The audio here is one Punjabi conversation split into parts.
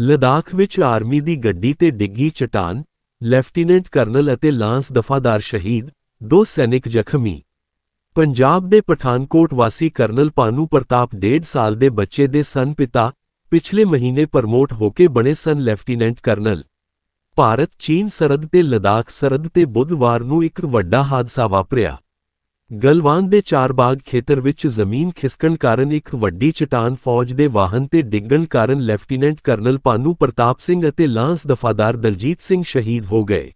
ਲਦਾਖ ਵਿੱਚ ਆਰਮੀ ਦੀ ਗੱਡੀ ਤੇ ਡਿੱਗੀ ਚਟਾਨ, ਲੈਫਟੀਨੈਂਟ ਕਰਨਲ ਅਤੇ ਲਾਂਸ ਦਫਾਦਾਰ ਸ਼ਹੀਦ, ਦੋ ਸੈਨਿਕ ਜ਼ਖਮੀ। ਪੰਜਾਬ ਦੇ ਪਠਾਨਕੋਟ ਵਾਸੀ ਕਰਨਲ ਪਾਨੂ ਪ੍ਰਤਾਪ ਡੇਢ ਸਾਲ ਦੇ ਬੱਚੇ ਦੇ ਸਨ ਪਿਤਾ ਪਿਛਲੇ ਮਹੀਨੇ ਪ੍ਰਮੋਟ ਹੋ ਕੇ ਬਣੇ ਸਨ ਲੈਫਟੀਨੈਂਟ ਕਰਨਲ। ਭਾਰਤ, ਚੀਨ ਸਰਹੱਦ ਤੇ ਲਦਾਖ ਸਰਹੱਦ ਤੇ ਬੁੱਧਵਾਰ ਨੂੰ ਇੱਕ ਵੱਡਾ ਹਾਦਸਾ ਵਾਪਰਿਆ। ਗਲਵਾਨ ਦੇ ਚਾਰਬਾਗ ਖੇਤਰ ਵਿੱਚ ਜ਼ਮੀਨ ਖਿਸਕਣ ਕਾਰਨ ਇੱਕ ਵੱਡੀ ਚਟਾਨ ਫੌਜ ਦੇ ਵਾਹਨ ਤੇ ਡਿੱਗਣ ਕਾਰਨ ਲੈਫਟੀਨੈਂਟ ਕਰਨਲ ਪਾਨੂ ਪ੍ਰਤਾਪ ਸਿੰਘ ਅਤੇ ਲਾਂਸ ਦਫਾਦਾਰ ਦਲਜੀਤ ਸਿੰਘ ਸ਼ਹੀਦ ਹੋ ਗਏ।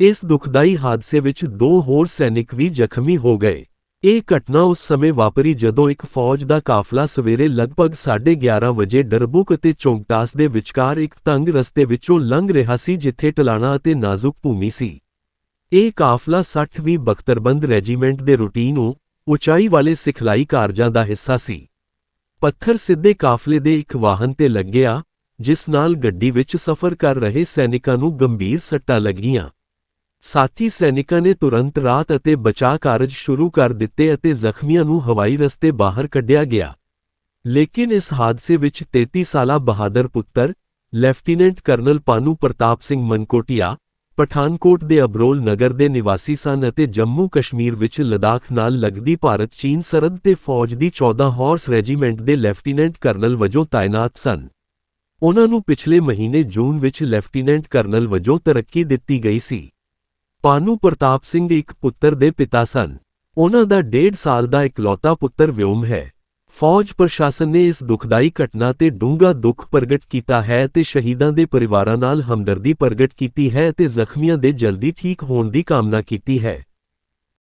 ਇਸ ਦੁਖਦਾਈ ਹਾਦਸੇ ਵਿੱਚ ਦੋ ਹੋਰ ਸੈਨਿਕ ਵੀ ਜ਼ਖਮੀ ਹੋ ਗਏ। ਇਹ ਘਟਨਾ ਉਸ ਸਮੇਂ ਵਾਪਰੀ ਜਦੋਂ ਇੱਕ ਫੌਜ ਦਾ ਕਾਫਲਾ ਸਵੇਰੇ ਲਗਭਗ 11:30 ਵਜੇ ਡਰਬੁਕ ਅਤੇ ਚੌਂਕਟਾਸ ਦੇ ਵਿਚਕਾਰ ਇੱਕ ਤੰਗ ਰਸਤੇ ਵਿੱਚੋਂ ਲੰਘ ਰਿਹਾ ਸੀ ਜਿੱਥੇ ਟਲਾਣਾ ਅਤੇ ਨਾਜ਼ੁਕ ਭੂਮੀ ਸੀ। ਇਹ ਕਾਫਲਾ 60ਵੀਂ ਬਖਤਰਬੰਦ ਰੈਜੀਮੈਂਟ ਦੇ ਰੂਟੀਨ ਨੂੰ ਉਚਾਈ ਵਾਲੇ ਸਿਖਲਾਈ ਕਾਰਜਾਂ ਦਾ ਹਿੱਸਾ ਸੀ। ਪੱਥਰ ਸਿੱਧੇ ਕਾਫਲੇ ਦੇ ਇੱਕ ਵਾਹਨ ਤੇ ਲੱਗਿਆ, ਜਿਸ ਨਾਲ ਗੱਡੀ ਵਿੱਚ ਸਫ਼ਰ ਕਰ ਰਹੇ ਸੈਨਿਕਾਂ ਨੂੰ ਗੰਭੀਰ ਸੱਟਾਂ ਲੱਗੀਆਂ। ਸਾਥੀ ਸੈਨਿਕਾਂ ਨੇ ਤੁਰੰਤ ਰਾਤ ਅਤੇ ਬਚਾਅ ਕਾਰਜ ਸ਼ੁਰੂ ਕਰ ਦਿੱਤੇ ਅਤੇ ਜ਼ਖਮੀਆਂ ਨੂੰ ਹਵਾਈ ਰਸਤੇ ਬਾਹਰ ਕੱਢਿਆ ਗਿਆ। ਲੇਕਿਨ ਇਸ ਹਾਦਸੇ ਵਿੱਚ 33 ਸਾਲਾ ਬਹਾਦਰ ਪੁੱਤਰ, ਲੈਫਟੀਨੈਂਟ ਕਰਨਲ ਪਾਨੂ ਪ੍ਰਤਾਪ ਸਿੰਘ ਮਨਕੋਟਿਆ ਪਠਾਨਕੋਟ ਦੇ ਅਬਰੋਲ ਨਗਰ ਦੇ ਨਿਵਾਸੀ ਸਨ ਅਤੇ ਜੰਮੂ ਕਸ਼ਮੀਰ ਵਿੱਚ ਲਦਾਖ ਨਾਲ ਲੱਗਦੀ ਭਾਰਤ-ਚੀਨ ਸਰਹੱਦ ਤੇ ਫੌਜ ਦੀ 14 ਹਾਰਸ ਰੈਜੀਮੈਂਟ ਦੇ ਲੈਫਟੀਨੈਂਟ ਕਰਨਲ ਵਜੋਂ ਤਾਇਨਾਤ ਸਨ। ਉਹਨਾਂ ਨੂੰ ਪਿਛਲੇ ਮਹੀਨੇ ਜੂਨ ਵਿੱਚ ਲੈਫਟੀਨੈਂਟ ਕਰਨਲ ਵਜੋਂ ਤਰੱਕੀ ਦਿੱਤੀ ਗਈ ਸੀ। ਪਾਨੂ ਪ੍ਰਤਾਪ ਸਿੰਘ ਇੱਕ ਪੁੱਤਰ ਦੇ ਪਿਤਾ ਸਨ। ਉਹਨਾਂ ਦਾ ਡੇਢ ਸਾਲ ਦਾ ਇਕਲੌਤਾ ਪੁੱਤਰ ਵਿਉਮ ਹੈ। ਫੌਜ ਪ੍ਰਸ਼ਾਸਨ ਨੇ ਇਸ ਦੁਖਦਾਈ ਘਟਨਾ ਤੇ ਡੂੰਘਾ ਦੁੱਖ ਪ੍ਰਗਟ ਕੀਤਾ ਹੈ ਤੇ ਸ਼ਹੀਦਾਂ ਦੇ ਪਰਿਵਾਰਾਂ ਨਾਲ ਹਮਦਰਦੀ ਪ੍ਰਗਟ ਕੀਤੀ ਹੈ ਤੇ ਜ਼ਖਮੀਆਂ ਦੇ ਜਲਦੀ ਠੀਕ ਹੋਣ ਦੀ ਕਾਮਨਾ ਕੀਤੀ ਹੈ।